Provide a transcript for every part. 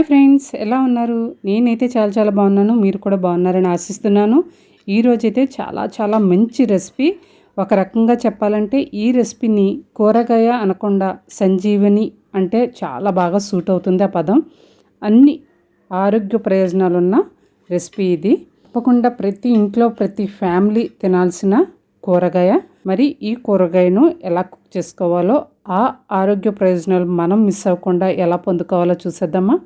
Hi friends ఎలా ఉన్నారు? నేనైతే చాలా చాలా బాగున్నాను మీరు కూడా బాగున్నారని ఆశిస్తున్నాను. ఈరోజైతే చాలా చాలా మంచి రెసిపీ. ఒక రకంగా చెప్పాలంటే ఈ రెసిపీని కూరగాయ అనకుండా సంజీవని అంటే చాలా బాగా సూట్ అవుతుంది ఆ పదం. అన్ని ఆరోగ్య ప్రయోజనాలున్న రెసిపీ ఇది. తప్పకుండా ప్రతి ఇంట్లో ప్రతి ఫ్యామిలీ తినాల్సిన కూరగాయ. మరి ఈ కూరగాయను ఎలా కుక్ చేసుకోవాలో ఆ ఆరోగ్య ప్రయోజనాలు మనం మిస్ అవ్వకుండా ఎలా పొందుకోవాలో చూసేద్దామా?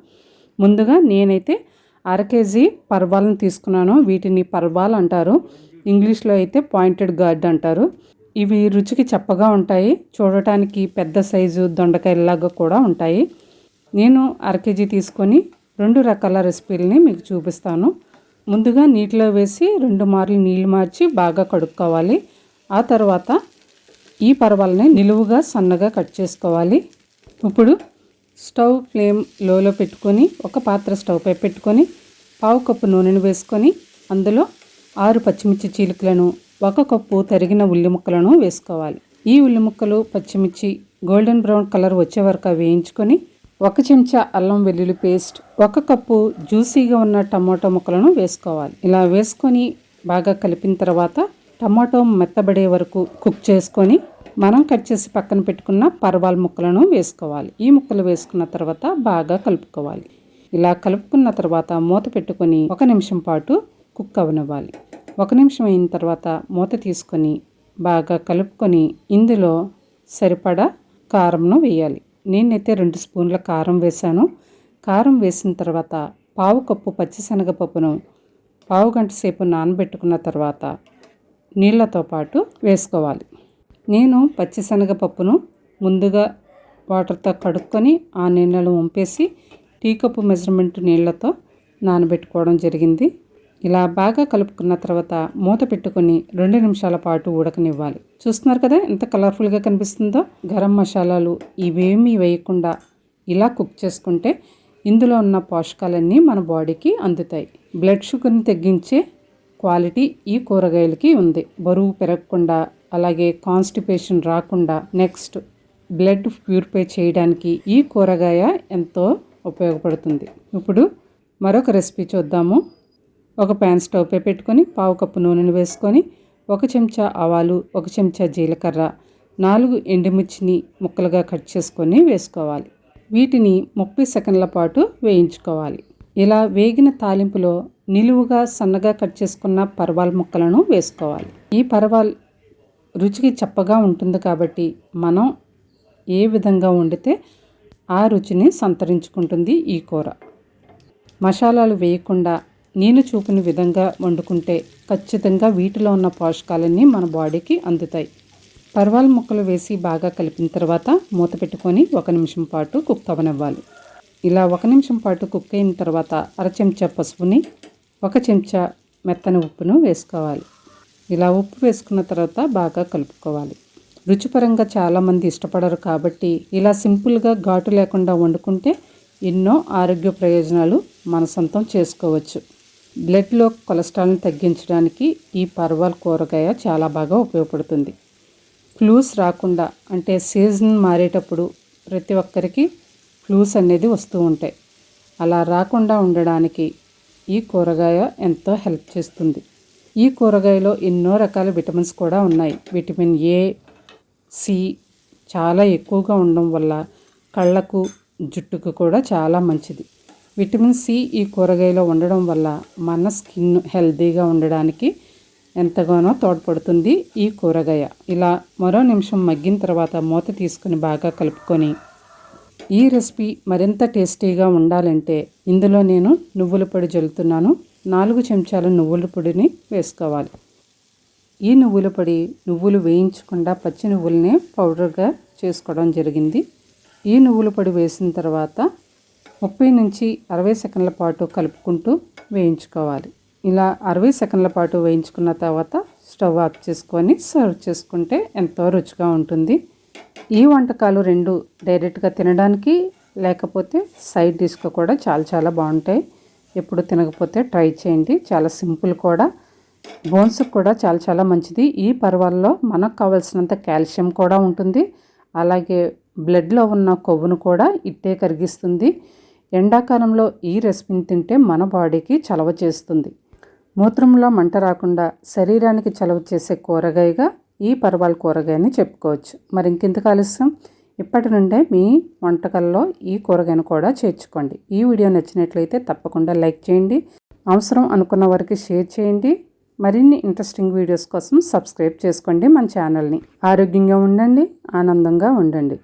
ముందుగా నేనైతే అర కేజీ పర్వాలను తీసుకున్నాను. వీటిని పర్వాలు అంటారు. ఇంగ్లీష్లో అయితే పాయింటెడ్ గార్డ్ అంటారు. ఇవి రుచికి చప్పగా ఉంటాయి. చూడటానికి పెద్ద సైజు దొండకాయలాగా కూడా ఉంటాయి. నేను అర కేజీ తీసుకొని రెండు రకాల రెసిపీలని మీకు చూపిస్తాను. ముందుగా నీటిలో వేసి రెండు మార్లు నీళ్ళు మార్చి బాగా కడుక్కోవాలి. ఆ తర్వాత ఈ పర్వాలని నిలువుగా సన్నగా కట్ చేసుకోవాలి. ఇప్పుడు స్టవ్ ఫ్లేమ్ లోలో పెట్టుకొని ఒక పాత్ర స్టవ్పై పెట్టుకొని పావు కప్పు నూనెను వేసుకొని అందులో ఆరు పచ్చిమిర్చి చీలికలను ఒక కప్పు తరిగిన ఉల్లి ముక్కలను వేసుకోవాలి. ఈ ఉల్లి ముక్కలు పచ్చిమిర్చి గోల్డెన్ బ్రౌన్ కలర్ వచ్చే వరకు వేయించుకొని ఒక చెంచా అల్లం వెల్లుల్లి పేస్ట్ ఒక కప్పు జ్యూసీగా ఉన్న టమాటో ముక్కలను వేసుకోవాలి. ఇలా వేసుకొని బాగా కలిపిన తర్వాత టమాటో మెత్తబడే వరకు కుక్ చేసుకొని మనం కట్ చేసి పక్కన పెట్టుకున్న పర్వాల ముక్కలను వేసుకోవాలి. ఈ ముక్కలు వేసుకున్న తర్వాత బాగా కలుపుకోవాలి. ఇలా కలుపుకున్న తర్వాత మూత పెట్టుకొని ఒక నిమిషం పాటు కుక్ అవనివ్వాలి. ఒక నిమిషం అయిన తర్వాత మూత తీసుకొని బాగా కలుపుకొని ఇందులో సరిపడా కారంను వేయాలి. నేనైతే రెండు స్పూన్ల కారం వేశాను. కారం వేసిన తర్వాత పావు కప్పు పచ్చిశనగపప్పును పావు గంట సేపు నానబెట్టుకున్న తర్వాత నీళ్ళతో పాటు వేసుకోవాలి. నేను పచ్చిశనగపప్పును ముందుగా వాటర్తో కడుక్కొని ఆ నీళ్ళను వంపేసి టీ కప్పు మెజర్మెంట్ నీళ్ళతో నానబెట్టుకోవడం జరిగింది. ఇలా బాగా కలుపుకున్న తర్వాత మూత పెట్టుకొని రెండు నిమిషాల పాటు ఉడకనివ్వాలి. చూస్తున్నారు కదా ఎంత కలర్ఫుల్గా కనిపిస్తుందో? గరం మసాలాలు ఇవేమీ వేయకుండా ఇలా కుక్ చేసుకుంటే ఇందులో ఉన్న పోషకాలన్నీ మన బాడీకి అందుతాయి. బ్లడ్ షుగర్ని తగ్గించే క్వాలిటీ ఈ కూరగాయలకి ఉంది. బరువు పెరగకుండా అలాగే కాన్స్టిపేషన్ రాకుండా నెక్స్ట్ బ్లడ్ ప్యూరిఫై చేయడానికి ఈ కూరగాయ ఎంతో ఉపయోగపడుతుంది. ఇప్పుడు మరొక రెసిపీ చూద్దాము. ఒక ప్యాన్ స్టవ్ పే పెట్టుకొని పావు కప్పు నూనెను వేసుకొని ఒక చెంచా ఆవాలు ఒక చెంచా జీలకర్ర నాలుగు ఎండుమిర్చిని ముక్కలుగా కట్ చేసుకొని వేసుకోవాలి. వీటిని ముప్పై సెకండ్ల పాటు వేయించుకోవాలి. ఇలా వేగిన తాలింపులో నిలువుగా సన్నగా కట్ చేసుకున్న పర్వాల్ ముక్కలను వేసుకోవాలి. ఈ పర్వాల్ రుచికి చప్పగా ఉంటుంది కాబట్టి మనం ఏ విధంగా వండితే ఆ రుచిని సంతరించుకుంటుంది ఈ కూర. మసాలాలు వేయకుండా నేను చూపిన విధంగా వండుకుంటే ఖచ్చితంగా వీటిలో ఉన్న పోషకాలన్నీ మన బాడీకి అందుతాయి. పర్వాల ముక్కలు వేసి బాగా కలిపిన తర్వాత మూత పెట్టుకొని ఒక నిమిషం పాటు కుక్ అవనివ్వాలి. ఇలా ఒక నిమిషం పాటు కుక్ అయిన తర్వాత అర చెంచా పసుపుని ఒక చెంచా మెత్తని ఉప్పును వేసుకోవాలి. ఇలా ఉప్పు వేసుకున్న తర్వాత బాగా కలుపుకోవాలి. రుచిపరంగా చాలామంది ఇష్టపడరు కాబట్టి ఇలా సింపుల్గా ఘాటు లేకుండా వండుకుంటే ఎన్నో ఆరోగ్య ప్రయోజనాలు మన సొంతం చేసుకోవచ్చు బ్లడ్లో కొలెస్ట్రాల్ని తగ్గించడానికి ఈ పర్వాల కూరగాయ చాలా బాగా ఉపయోగపడుతుంది. ఫ్లూస్ రాకుండా అంటే సీజన్ మారేటప్పుడు ప్రతి ఒక్కరికి ఫ్లూస్ అనేది వస్తూ ఉంటాయి. అలా రాకుండా ఉండడానికి ఈ కూరగాయ ఎంతో హెల్ప్ చేస్తుంది. ఈ కూరగాయలో ఎన్నో రకాల విటమిన్స్ కూడా ఉన్నాయి. విటమిన్ ఏ సి చాలా ఎక్కువగా ఉండడం వల్ల కళ్ళకు జుట్టుకు కూడా చాలా మంచిది. విటమిన్ సి ఈ కూరగాయలో ఉండడం వల్ల మన స్కిన్ హెల్తీగా ఉండడానికి ఎంతగానో తోడ్పడుతుంది ఈ కూరగాయ. ఇలా మరో నిమిషం మగ్గిన తర్వాత మూత తీసుకుని బాగా కలుపుకొని ఈ రెసిపీ మరింత టేస్టీగా ఉండాలంటే ఇందులో నేను నువ్వుల పొడి జల్లుతున్నాను. నాలుగు చెంచాల నువ్వుల పొడిని వేసుకోవాలి. ఈ నువ్వుల పొడి నువ్వులు వేయించకుండా పచ్చి నువ్వులనే పౌడర్గా చేసుకోవడం జరిగింది. ఈ నువ్వుల పొడి వేసిన తర్వాత ముప్పై నుంచి అరవై సెకండ్ల పాటు కలుపుకుంటూ వేయించుకోవాలి. ఇలా అరవై సెకండ్ల పాటు వేయించుకున్న తర్వాత స్టవ్ ఆఫ్ చేసుకొని సర్వ్ చేసుకుంటే ఎంతో రుచిగా ఉంటుంది. ఈ వంటకాలు రెండు డైరెక్ట్గా తినడానికి లేకపోతే సైడ్ డిష్గా కూడా చాలా చాలా బాగుంటాయి. ఎప్పుడు తినకపోతే ట్రై చేయండి. చాలా సింపుల్ కూడా. బోన్స్కి కూడా చాలా చాలా మంచిది. ఈ పర్వాల్లో మనకు కావాల్సినంత కాల్షియం కూడా ఉంటుంది. అలాగే బ్లడ్లో ఉన్న కొవ్వును కూడా ఇట్టే కరిగిస్తుంది. ఎండాకాలంలో ఈ రెసిపీని తింటే మన బాడీకి చలవ చేస్తుంది. మూత్రంలో మంట రాకుండా శరీరానికి చలవ చేసే కూరగాయగా ఈ పర్వాల కూరగాయని చెప్పుకోవచ్చు. మరి ఇంకెంత ఆలస్యం? ఇప్పటి నుండే మీ వంటకాల్లో ఈ కూరగాయను కూడా చేర్చుకోండి. ఈ వీడియో నచ్చినట్లయితే తప్పకుండా లైక్ చేయండి. అవసరం అనుకున్న వారికి షేర్ చేయండి. మరిన్ని ఇంట్రెస్టింగ్ వీడియోస్ కోసం సబ్స్క్రైబ్ చేసుకోండి మన ఛానల్ని. ఆరోగ్యంగా ఉండండి ఆనందంగా ఉండండి.